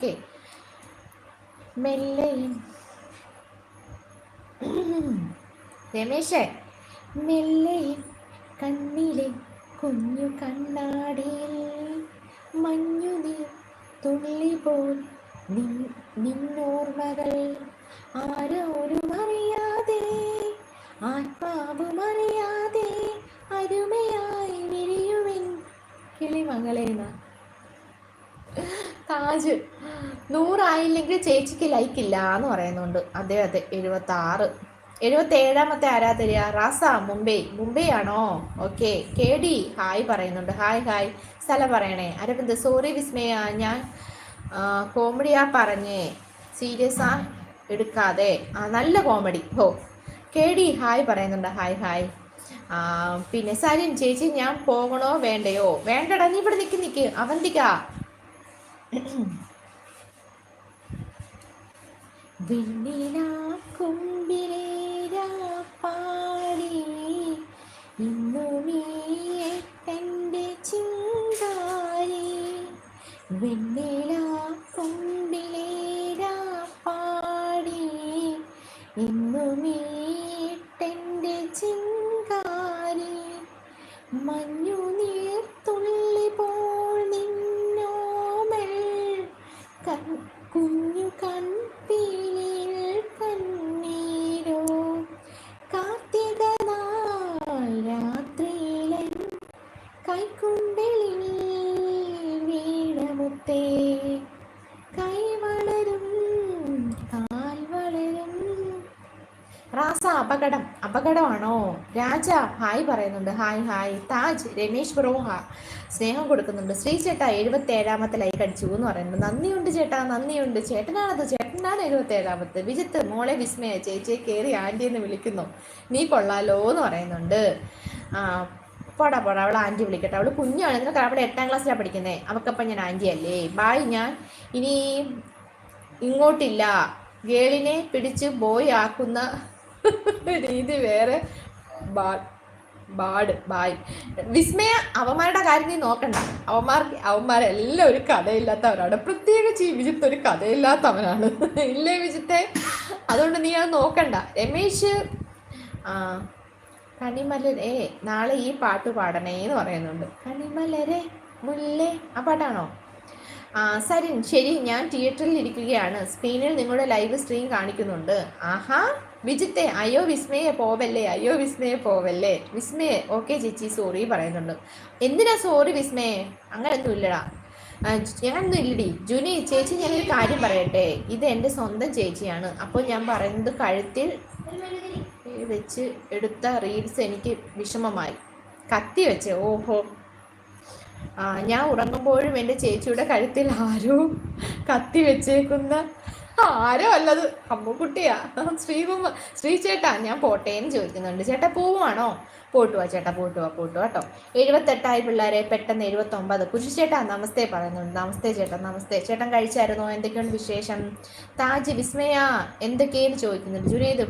Okay മെല്ലെ രമേശേ മെല്ലെ കണ്ണിലെ കുഞ്ഞു കണ്ണാടിയിൽ മഞ്ഞു നീ തുള്ളി പോൽ നിന്നോർമ്മകൾ. ആരോരും അറിയാതെ ആത്മാവുമറിയാതെ അരുമയായി വിരിയുവിൻ. കിളിമകളേന താജ്. നൂറായില്ലെങ്കിൽ ചേച്ചിക്ക് ലൈക്ക് ഇല്ല എന്ന് പറയുന്നുണ്ട്. അതെ അതെ എഴുപത്തി ആറ് എഴുപത്തി ഏഴാമത്തെ ആരാ തരിക റാസ മുംബൈ. മുംബൈ ആണോ? ഓക്കെ കെ ഡി ഹായ് പറയുന്നുണ്ട്. ഹായ് ഹായ് സ്ഥലം പറയണേ. അരവിന്ദ് സോറി വിസ്മയ ഞാൻ കോമഡിയാ പറഞ്ഞേ. സീരിയസ് ആ എടുക്കാതെ. ആ നല്ല കോമഡി ഹോ. കെ ഡി ഹായ് പറയുന്നുണ്ട്. ഹായ് ഹായ് പിന്നെ സരിൻ ചേച്ചി ഞാൻ പോകണോ? വേണ്ടയോ? വേണ്ടടാ നീ ഇവിടെ നിൽക്കി നിൽക്ക് അവന്തിക വെണ്ണില കുമ്പിലേരാ പാടി ഇന്നു നീ എന്റെ ചിങ്കാരി വെണ്ണില കുമ്പിലേരാ പാടി ഇന്നു നീ എന്റെ ചിങ്കാരി മഞ്ഞു നീർത്തുള്ളി അപകടം. അപകടമാണോ? രാജ ഹായ് പറയുന്നുണ്ട്. Hi hi. Taj Ramesh bro ഹാ. സ്നേഹം കൊടുക്കുന്നുണ്ട്. ശ്രീ ചേട്ടാ എഴുപത്തി ഏഴാമത്തെ ലൈക്ക് അടിച്ചു എന്ന് പറയുന്നുണ്ട് നന്ദിയുണ്ട് ചേട്ടാ നന്ദിയുണ്ട്. ചേട്ടനാണത് ചേട്ടനാണ് എഴുപത്തി ഏഴാമത്തെ വിജിത്ത് മോളെ വിസ്മയ ചേച്ചിയെ കയറി ആന്റി എന്ന് വിളിക്കുന്നു. നീ കൊള്ളാലോ എന്ന് പറയുന്നുണ്ട്. ആ പോടാ പോടാ. അവൾ ആന്റി വിളിക്കട്ടെ. അവൾ കുഞ്ഞാണ്. നിനക്ക് അവിടെ എട്ടാം ക്ലാസ്സിലാണ് പഠിക്കുന്നത് അവക്കപ്പം ഞാൻ ആന്റി അല്ലേ? ബായ് ഞാൻ ഇനി ഇങ്ങോട്ടില്ല. ഗേളിനെ പിടിച്ച് ബോയ് ആക്കുന്ന രീതി വേറെ. Bad bye. വിസ്മയ അവന്മാരുടെ കാര്യം നീ നോക്കണ്ട. അവന്മാർക്ക് അവന്മാരെല്ലാം ഒരു കഥയില്ലാത്തവരാണ്. പ്രത്യേകിച്ച് ഈ വിജിത്ത് ഒരു കഥയില്ലാത്തവനാണ്. ഇല്ലേ വിജിത്തെ? അതുകൊണ്ട് നീ അത് നോക്കണ്ട. രമേശ് ആ കണിമലരെ നാളെ ഈ പാട്ട് പാടണേ എന്ന് പറയുന്നുണ്ട്. കണിമലരെ മുല്ലേ ആ പാട്ടാണോ? ആ സരിൻ ശരി ഞാൻ തിയേറ്ററിൽ ഇരിക്കുകയാണ്. സ്ക്രീനിൽ നിങ്ങളുടെ ലൈവ് സ്ട്രീം കാണിക്കുന്നുണ്ട്. ആഹാ. വിജിത്തെ അയ്യോ വിസ്മയെ പോവല്ലേ അയ്യോ വിസ്മയെ പോവല്ലേ. വിസ്മയെ ഓക്കെ ചേച്ചി സോറി പറയുന്നുണ്ട്. എന്തിനാ സോറി വിസ്മയെ? അങ്ങനെയൊന്നും ഇല്ലടാ. ഞാനൊന്നും ഇല്ലടി. ജുനി ചേച്ചി ഞാനൊരു കാര്യം പറയട്ടെ. ഇത് എന്റെ സ്വന്തം ചേച്ചിയാണ്. അപ്പോൾ ഞാൻ പറയുന്നത് കഴുത്തിൽ വെച്ച് എടുത്ത റീൽസ് എനിക്ക് വിഷമമായി. കത്തി വെച്ച് ഓഹോ. ഞാൻ ഉറങ്ങുമ്പോഴും എന്റെ ചേച്ചിയുടെ കഴുത്തിൽ ആരും കത്തി വെച്ചേക്കുന്ന ആരോ അല്ലത് അമ്മുക്കുട്ടിയാ. ശ്രീകുമ ശ്രീ ചേട്ടാ ഞാൻ പോട്ടേന്ന് ചോദിക്കുന്നുണ്ട്. ചേട്ടാ പോവുകയാണോ പോട്ടുവാ ചേട്ടാ പോട്ടുവാ പോട്ടുവാ കേട്ടോ. എഴുപത്തെട്ടായി പിള്ളേരെ പെട്ടെന്ന് എഴുപത്തൊമ്പത്. കുശി ചേട്ടാ നമസ്തേ പറയുന്നുണ്ട്. നമസ്തേ ചേട്ടാ നമസ്തേ. ചേട്ടൻ കഴിച്ചായിരുന്നോ? എന്തൊക്കെയുണ്ട് വിശേഷം? താജ് വിസ്മയ എന്തൊക്കെയെന്ന് ചോദിക്കുന്നുണ്ട്. ജുനേദ്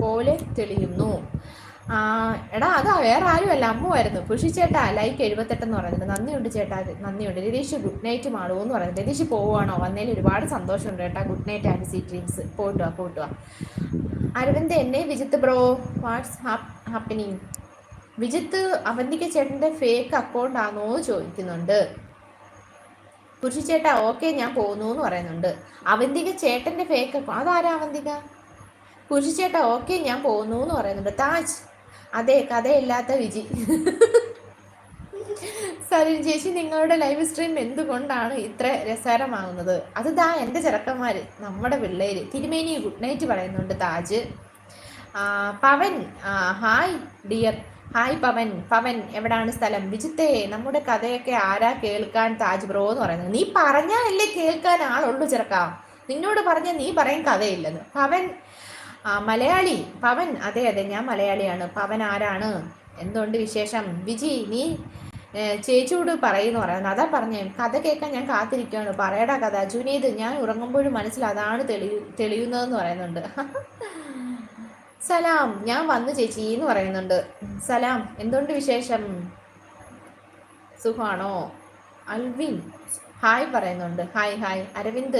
പോലെ തെളിയുന്നു. എടാ അതാ വേറെ ആരുമല്ല. അമ്മുവായിരുന്നു. കുഷി ചേട്ടാ ലൈക്ക് എഴുപത്തെട്ടെന്ന് പറയുന്നത്. നന്ദിയുണ്ട് ചേട്ടാ നന്ദിയുണ്ട്. രതീഷ് ഗുഡ് നൈറ്റ് മാളൂ എന്ന് പറയുന്നത്. രതീഷ് പോവുകയാണോ വന്നതിൽ ഒരുപാട് സന്തോഷമുണ്ട് കേട്ടാ. Good night and sweet dreams. പോയിട്ട് വാ പോയിട്ട് വാ. അരവിന്ദ് എന്നെ Vijith bro what's happening. Vijith Avantika ചേട്ടന്റെ ഫേക്ക് അക്കൗണ്ട് ആണോ ചോദിക്കുന്നുണ്ട്. കുഷി ചേട്ടാ ഓക്കെ ഞാൻ പോകുന്നു എന്ന് പറയുന്നുണ്ട്. അവന്തിക ചേട്ടന്റെ ഫേക്ക് അക്കൗണ്ട് അതാരാ അവന്തിക? കുഷി ചേട്ടാ ഓക്കെ ഞാൻ പോകുന്നു എന്ന് പറയുന്നുണ്ട്. താജ് അതെ കഥയില്ലാത്ത വിജി. സരിൻ ചേച്ചി നിങ്ങളുടെ ലൈവ് സ്ട്രീം എന്തുകൊണ്ടാണ് ഇത്ര രസകരമാകുന്നത് അത് ദാ എന്റെ ചെറുക്കന്മാര് നമ്മുടെ പിള്ളേര്. തിരുമേനി ഗുഡ് നൈറ്റ് പറയുന്നുണ്ട് Taj. Pavan hi dear. Hi Pavan Pavan എവിടാണ് സ്ഥലം? വിജിത്തേ നമ്മുടെ കഥയൊക്കെ ആരാ കേൾക്കാൻ താജ് ബ്രോ എന്ന് പറയുന്നത്? നീ പറഞ്ഞാലല്ലേ കേൾക്കാൻ ആളുള്ളൂ ചെറുക്കാ. നിന്നോട് പറഞ്ഞാൽ നീ പറയും കഥയില്ലെന്ന്. പവൻ മലയാളി പവൻ. അതെ അതെ ഞാൻ മലയാളിയാണ്. പവൻ ആരാണ്? എന്തുകൊണ്ട് വിശേഷം? വിജി നീ ചേച്ചിയോട് പറയുന്നു പറയുന്നത് അതാ പറഞ്ഞേ കഥ കേൾക്കാൻ ഞാൻ കാത്തിരിക്കുകയാണ്. പറയടാ കഥ. ജുനീദ് ഞാൻ ഉറങ്ങുമ്പോഴും മനസ്സിൽ അതാണ് തെളിയു തെളിയുന്നതെന്ന് പറയുന്നുണ്ട്. സലാം ഞാൻ വന്നു ചേച്ചി എന്ന് പറയുന്നുണ്ട്. സലാം എന്തുകൊണ്ട് വിശേഷം? സുഖാണോ അൽവിൻ ഹായ് പറയുന്നുണ്ട്. Hi hi. അരവിന്ദ്